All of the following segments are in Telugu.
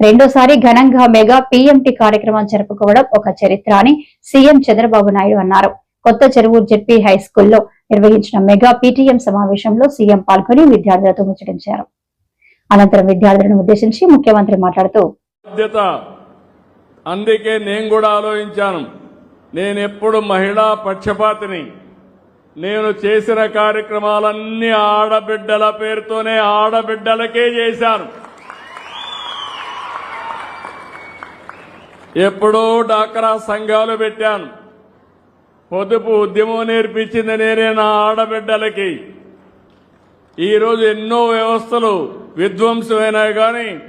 రెండోసారి ఘనంగా మెగా పీఎంటీ కార్యక్రమం జరుపుకోవడం ఒక చరిత్ర అని సీఎం చంద్రబాబు నాయుడు అన్నారు. కొత్త చెరువు జెడ్పీ హై స్కూల్లో నిర్వహించిన మెగా పీటీఎం సమావేశంలో సీఎం పాల్గొని విద్యార్థులతో ముచ్చటించారు. అనంతరం విద్యార్థులను ఉద్దేశించి ముఖ్యమంత్రి మాట్లాడుతూ అందుకే నేను కూడా ఆలోచించాను. నేను ఎప్పుడు మహిళా పక్షపాతిని. నేను చేసిన కార్యక్రమాలన్నీ ఆడబిడ్డల పేరుతోనే ఆడబిడ్డలకే చేశాను. ఎప్పుడో డాక్రా సంఘాలు పెట్టాను. పొదుపు ఉద్యమం నేర్పించింది నేనే నా ఆడబిడ్డలకి. ఈరోజు ఎన్నో వ్యవస్థలు విధ్వంసమైనాయి కానీ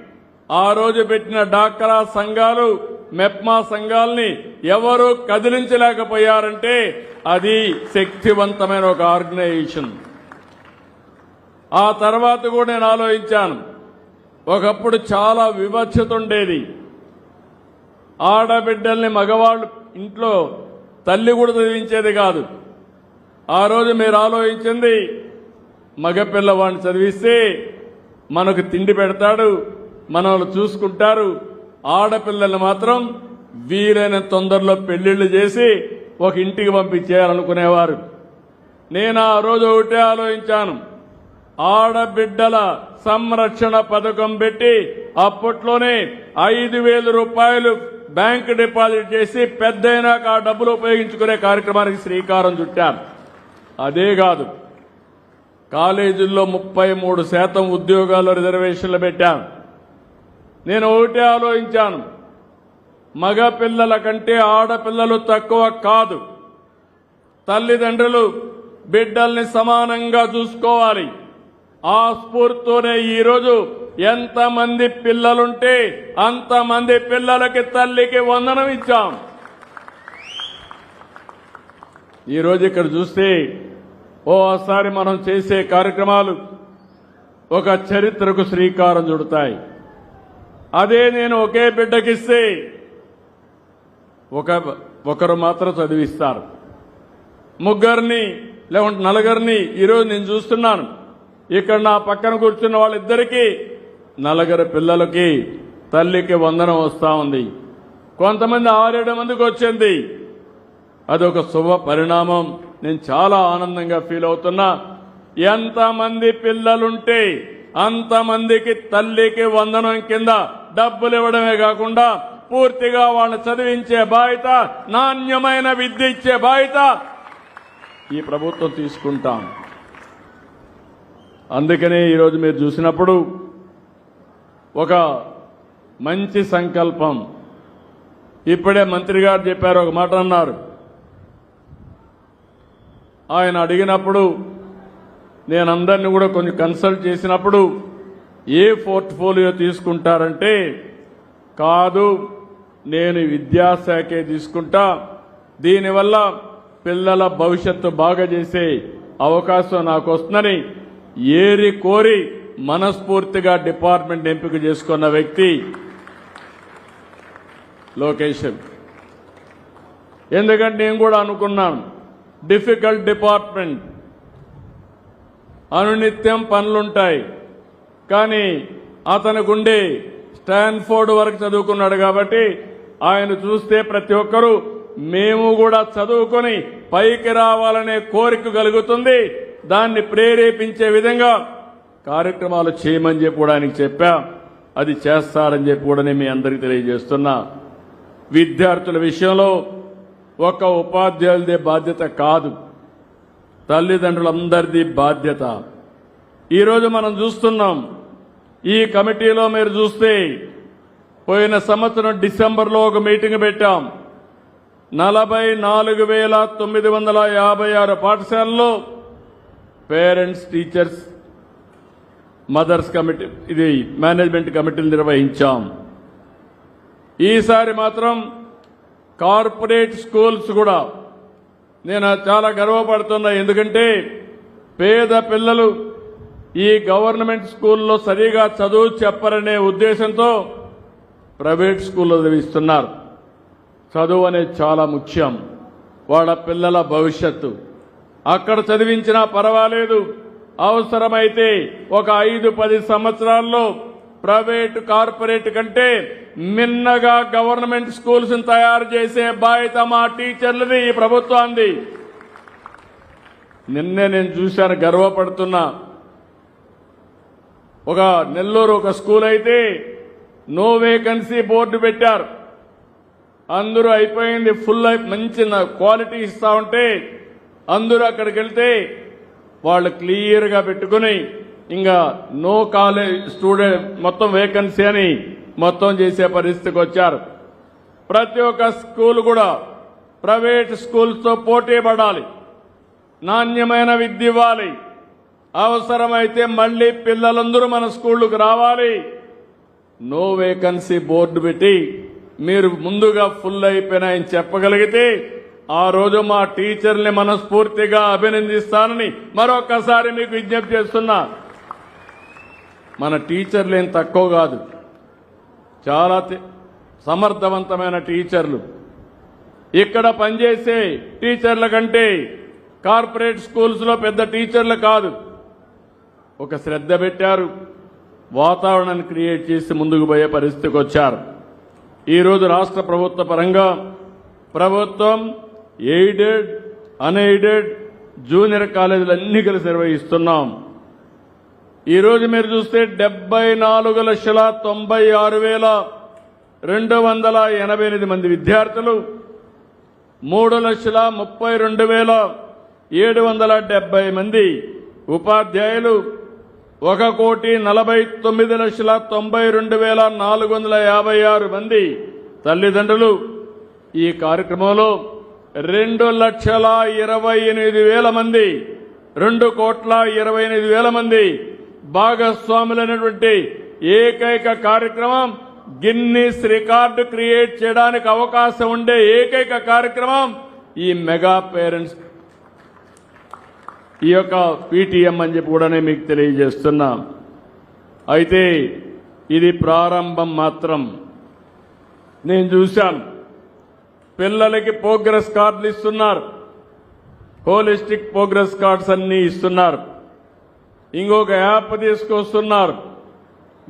ఆ రోజు పెట్టిన డాక్రా సంఘాలు మెప్మా సంఘాలని ఎవరు కదిలించలేకపోయారంటే అది శక్తివంతమైన ఒక ఆర్గనైజేషన్. ఆ తర్వాత కూడా నేను ఆలోచించాను. ఒకప్పుడు చాలా వివక్షత ఉండేది. ఆడబిడ్డల్ని మగవాళ్ళు ఇంట్లో తల్లి కూడా చదివించేది కాదు. ఆ రోజు మీరు ఆలోచించింది మగపిల్లవాడిని చదివిస్తే మనకు తిండి పెడతాడు మనల్ని చూసుకుంటారు. ఆడపిల్లల్ని మాత్రం వీలైన తొందరలో పెళ్ళిళ్ళు చేసి ఒక ఇంటికి పంపించేయాలనుకునేవారు. నేను ఆ రోజు ఒకటే ఆలోచించాను. ఆడబిడ్డల సంరక్షణ పథకం పెట్టి అప్పట్లోనే ఐదు వేల రూపాయలు బ్యాంక్ డిపాజిట్ చేసి పెద్దయినాక ఆ డబ్బులు ఉపయోగించుకునే కార్యక్రమానికి శ్రీకారం చుట్టాను అదే కాదు కాలేజీల్లో ముప్పై మూడు శాతం ఉద్యోగాల్లో రిజర్వేషన్లు పెట్టాను నేను ఒకటే ఆలోచించాను. మగ పిల్లల కంటే ఆడపిల్లలు తక్కువ కాదు. తల్లిదండ్రులు బిడ్డల్ని సమానంగా చూసుకోవాలి. ఆ స్ఫూర్తితోనే ఈరోజు ఎంతమంది పిల్లలుంటే అంతమంది పిల్లలకి తల్లికి వందనం ఇచ్చాం. ఈరోజు ఇక్కడ చూస్తే ఓసారి మనం చేసే కార్యక్రమాలు ఒక చరిత్రకు శ్రీకారం చుడతాయి. అదే నేను ఒకే బిడ్డకిస్తే ఒక ఒకరు మాత్రం చదివిస్తారు. ముగ్గురిని లేకుంటే నలుగురిని ఈరోజు నేను చూస్తున్నాను. ఇక్కడ నా పక్కన కూర్చున్న వాళ్ళిద్దరికీ నలుగురు పిల్లలకి తల్లికి వందనం వస్తూ ఉంది. కొంతమంది ఆరేడు మందికి వచ్చింది. అదొక శుభ పరిణామం. నేను చాలా ఆనందంగా ఫీల్ అవుతున్నా. ఎంతమంది పిల్లలుంటే అంతమందికి తల్లికి వందనం కింద డబ్బులు ఇవ్వడమే కాకుండా పూర్తిగా వాళ్ళని చదివించే బాధ్యత నాణ్యమైన విద్య ఇచ్చే బాధ్యత ఈ ప్రభుత్వం తీసుకుంటాం. అందుకనే ఈరోజు మీరు చూసినప్పుడు ఒక మంచి సంకల్పం. ఇప్పుడే మంత్రి గారు చెప్పారు ఒక మాట అన్నారు. ఆయన అడిగినప్పుడు నేను అందరిని కూడా కొంచెం కన్సల్ట్ చేసినప్పుడు ఏ పోర్ట్ఫోలియో తీసుకుంటారంటే కాదు నేను విద్యాశాఖే తీసుకుంటా. దీనివల్ల పిల్లల భవిష్యత్తు బాగా చేసే అవకాశం నాకు వస్తుందని ఏరి కోరి మనస్ఫూర్తిగా డిపార్ట్మెంట్ ఎంపిక చేసుకున్న వ్యక్తి లోకేషన్ ఎందుకంటే నేను కూడా అనుకున్నాను డిఫికల్ట్ డిపార్ట్మెంట్. అనునిత్యం పనులుంటాయి కానీ అతని గుండె స్టాన్ఫోర్డ్ వరకు చదువుకున్నాడు కాబట్టి ఆయన చూస్తే ప్రతి ఒక్కరూ మేము కూడా చదువుకొని పైకి రావాలనే కోరిక కలుగుతుంది. దాన్ని ప్రేరేపించే విధంగా కార్యక్రమాలు చేయమని చెప్పి కూడా ఆయనకి చెప్పాం. అది చేస్తారని చెప్పి కూడా నేను మీ అందరికీ తెలియజేస్తున్నా. విద్యార్థుల విషయంలో ఒక ఉపాధ్యాయులదే బాధ్యత కాదు. తల్లిదండ్రులందరిది బాధ్యత. ఈరోజు మనం చూస్తున్నాం ఈ కమిటీలో మీరు చూస్తే పోయిన సంవత్సరం డిసెంబర్లో ఒక మీటింగ్ పెట్టాం. నలభై నాలుగు వేల తొమ్మిది వందల యాభై ఆరు పాఠశాలల్లో పేరెంట్స్ టీచర్స్ మదర్స్ కమిటీ ఇది మేనేజ్మెంట్ కమిటీలు నిర్వహించాం. ఈసారి మాత్రం కార్పొరేట్ స్కూల్స్ కూడా నేను చాలా గర్వపడుతున్నా. ఎందుకంటే పేద పిల్లలు ఈ గవర్నమెంట్ స్కూల్లో సరిగా చదువు చెప్పరనే ఉద్దేశంతో ప్రైవేట్ స్కూల్లో చదివిస్తున్నారు. చదువు అనేది చాలా ముఖ్యం. వాళ్ళ పిల్లల భవిష్యత్తు. అక్కడ చదివించినా పర్వాలేదు. అవసరమైతే ఒక ఐదు పది సంవత్సరాల్లో ప్రైవేట్ కార్పొరేట్ కంటే మిన్నగా గవర్నమెంట్ స్కూల్స్ తయారు చేసే బాధ్యత మా టీచర్లది ఈ ప్రభుత్వాన్ని నిన్నే నేను చూశాను గర్వపడుతున్నా. ఒక నెల్లూరు ఒక స్కూల్ అయితే నో వేకెన్సీ బోర్డు పెట్టారు. అందరూ అయిపోయింది ఫుల్ అయి మంచి క్వాలిటీ ఇస్తా ఉంటే అందరూ అక్కడికి వెళ్తే వాళ్ళు క్లియర్గా పెట్టుకుని ఇంకా నో కాలేజ్ స్టూడెంట్ మొత్తం వేకెన్సీ అని మొత్తం చేసే పరిస్థితికి వచ్చారు. ప్రతి ఒక్క స్కూల్ కూడా ప్రైవేట్ స్కూల్స్తో పోటీ పడాలి. నాణ్యమైన విద్య ఇవ్వాలి. అవసరమైతే మళ్ళీ పిల్లలందరూ మన స్కూళ్ళకు రావాలి. నో వేకన్సీ బోర్డు పెట్టి మీరు ముందుగా ఫుల్ అయిపోయినాయని చెప్పగలిగితే ఆ రోజు మా టీచర్ని మనస్ఫూర్తిగా అభినందిస్తానని మరొకసారి మీకు విజ్ఞప్తి చేస్తున్నా. మన టీచర్లు ఏం తక్కువ కాదు. చాలా సమర్థవంతమైన టీచర్లు. ఇక్కడ పనిచేసే టీచర్ల కంటే కార్పొరేట్ స్కూల్స్లో పెద్ద టీచర్లు కాదు. ఒక శ్రద్ధ పెట్టారు. వాతావరణాన్ని క్రియేట్ చేసి ముందుకు పోయే పరిస్థితికి వచ్చారు. ఈరోజు రాష్ట్ర ప్రభుత్వ పరంగా ప్రభుత్వం ఎయిడెడ్ అన్ఎయిడెడ్ జూనియర్ కాలేజీలు అన్ని కలిసి నిర్వహిస్తున్నాం. ఈరోజు మీరు చూస్తే డెబ్బై నాలుగు లక్షల తొంభై ఆరు వేల రెండు వందల ఎనభై ఎనిమిది మంది విద్యార్థులు మూడు లక్షల ముప్పై రెండు వేల ఏడు వందల డెబ్బై మంది ఉపాధ్యాయులు ఒక కోటి నలభై తొమ్మిది లక్షల తొంభై రెండు వేల నాలుగు వందల యాభై ఆరు మంది తల్లిదండ్రులు. ఈ కార్యక్రమంలో రెండు లక్షల ఇరవై ఎనిమిది వేల మంది రెండు కోట్ల ఇరవై ఎనిమిది వేల మంది భాగస్వాములైనటువంటి ఏకైక కార్యక్రమం గిన్నీస్ రికార్డు క్రియేట్ చేయడానికి అవకాశం ఉండే ఏకైక కార్యక్రమం ఈ మెగా పేరెంట్స్ ఈ యొక్క పీటీఎం అని చెప్పి కూడా నేను మీకు తెలియజేస్తున్నా. అయితే ఇది ప్రారంభం మాత్రం. నేను చూశాను. పిల్లలకి ప్రోగ్రెస్ కార్డులు ఇస్తున్నారు. హోలిస్టిక్ ప్రోగ్రెస్ కార్డ్స్ అన్ని ఇస్తున్నారు. ఇంకొక యాప్ తీసుకొస్తున్నారు.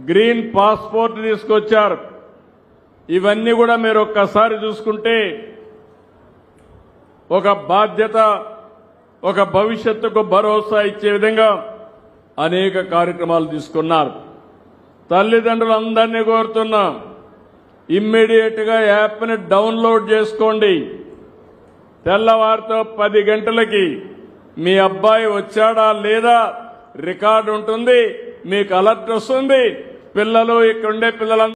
గ్రీన్ పాస్పోర్ట్ తీసుకొచ్చారు. ఇవన్నీ కూడా మీరు ఒక్కసారి చూసుకుంటే ఒక బాధ్యత ఒక భవిష్యత్తుకు భరోసా ఇచ్చే విధంగా అనేక కార్యక్రమాలు తీసుకున్నారు. తల్లిదండ్రులందరినీ కోరుతున్నాం. ఇమ్మీడియట్గా యాప్ని డౌన్లోడ్ చేసుకోండి. తెల్లవారితో పది గంటలకి మీ అబ్బాయి వచ్చాడా లేదా రికార్డు ఉంటుంది మీకు అలర్ట్ వస్తుంది పిల్లలు ఇక్కడ ఉండే పిల్లలందరూ